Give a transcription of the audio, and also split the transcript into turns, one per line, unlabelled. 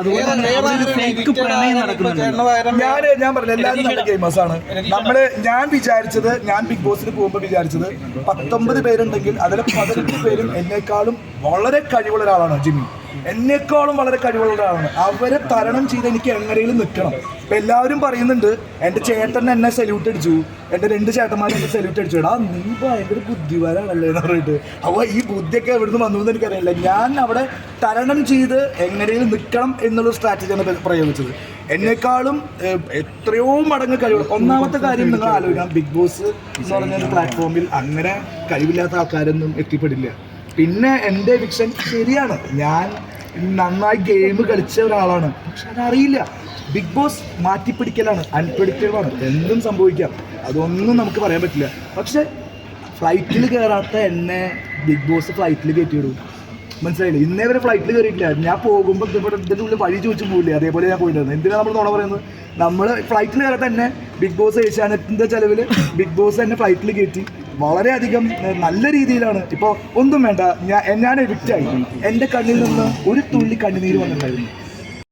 അതുപോലെ ഒരു ഫേക്ക് പ്രണയം നടക്കുന്നുണ്ട്.
ഞാൻ ഞാൻ പറഞ്ഞു എല്ലാവരും നല്ല ഗെയിമേഴ്സ് ആണ്. നമ്മൾ ഞാൻ വിചാരിച്ചത് ഞാൻ ബിഗ് ബോസിൽ പോകുമ്പോൾ വിചാരിച്ചത് പത്തൊമ്പത് പേരുണ്ടെങ്കിൽ അതിലെ പതിനെട്ട് പേരും എന്നെക്കാളും വളരെ കഴിവുള്ള ഒരാളാണ് ജിമ്മി. എന്നെക്കാളും വളരെ കഴിവുള്ള ഒരാളാണ് അവരെ തരണം ചെയ്ത് എനിക്ക് എങ്ങനെയും നിൽക്കണം. ഇപ്പൊ എല്ലാവരും പറയുന്നുണ്ട് എന്റെ ചേട്ടൻ എന്നെ സല്യൂട്ട് അടിച്ചു. എന്റെ രണ്ട് ചേട്ടന്മാരെ എന്നെ സല്യൂട്ട് അടിച്ചു. എടാ നീ ഭയങ്കര ബുദ്ധിമാനാണല്ലേ എന്ന് പറഞ്ഞിട്ട്. അപ്പോൾ ഈ ബുദ്ധിയൊക്കെ എവിടുന്ന് വന്നു എന്ന് എനിക്കറിയില്ല. ഞാൻ അവിടെ തരണം ചെയ്ത് എങ്ങനെയും നിൽക്കണം എന്നുള്ള സ്ട്രാറ്റജിയാണ് പ്ര- പ്രയോഗിച്ചത്. എന്നെക്കാളും എത്രയോ മടങ്ങ് കഴിവ്. ഒന്നാമത്തെ കാര്യം നിങ്ങൾ ആലോചിക്കണം. ബിഗ് ബോസ് എന്ന് പറഞ്ഞ പ്ലാറ്റ്ഫോമിൽ അങ്ങനെ കഴിവില്ലാത്ത ആൾക്കാരൊന്നും എത്തിപ്പെടില്ല. പിന്നെ എന്റെ വിക്ഷൻ ശരിയാണ്. ഞാൻ നന്നായി ഗെയിം കളിച്ച ഒരാളാണ്. പക്ഷെ അതറിയില്ല. Big boss മാറ്റിപ്പിടിക്കലാണ്. അൺപ്രഡിക്റ്റബിൾ ആണ്. എന്തും സംഭവിക്കാം. അതൊന്നും നമുക്ക് പറയാൻ പറ്റില്ല. പക്ഷെ ഫ്ലൈറ്റിൽ കയറാത്ത എന്നെ ബിഗ് ബോസ് ഫ്ലൈറ്റിൽ കയറ്റിയിടും. മനസ്സിലായില്ലേ? ഇന്നേ വരെ ഫ്ലൈറ്റിൽ കയറിയിട്ടില്ല ഞാൻ പോകുമ്പോൾ ഇവിടെ ഇതിന്റെ ഉള്ളിൽ വഴി ചോദിച്ചു പോകില്ലേ അതേപോലെ ഞാൻ പോയിട്ടുണ്ട് എന്തിനാണ് നമ്മൾ നോണ പറയുന്നത്? നമ്മൾ ഫ്ലൈറ്റിൽ കയറാത്ത തന്നെ ബിഗ് ബോസ് ഏഷ്യാനെറ്റിന്റെ ചിലവിൽ ബിഗ് ബോസ് എന്നെ ഫ്ലൈറ്റിൽ കയറ്റി. വളരെയധികം നല്ല രീതിയിലാണ്. ഇപ്പോൾ ഒന്നും വേണ്ട ഞാൻ ഞാൻ എഡിക്റ്റായി എന്റെ കണ്ണിൽ നിന്ന് ഒരു തുള്ളി കണ്ണുനീര് വന്നിട്ടുണ്ടായിരുന്നു.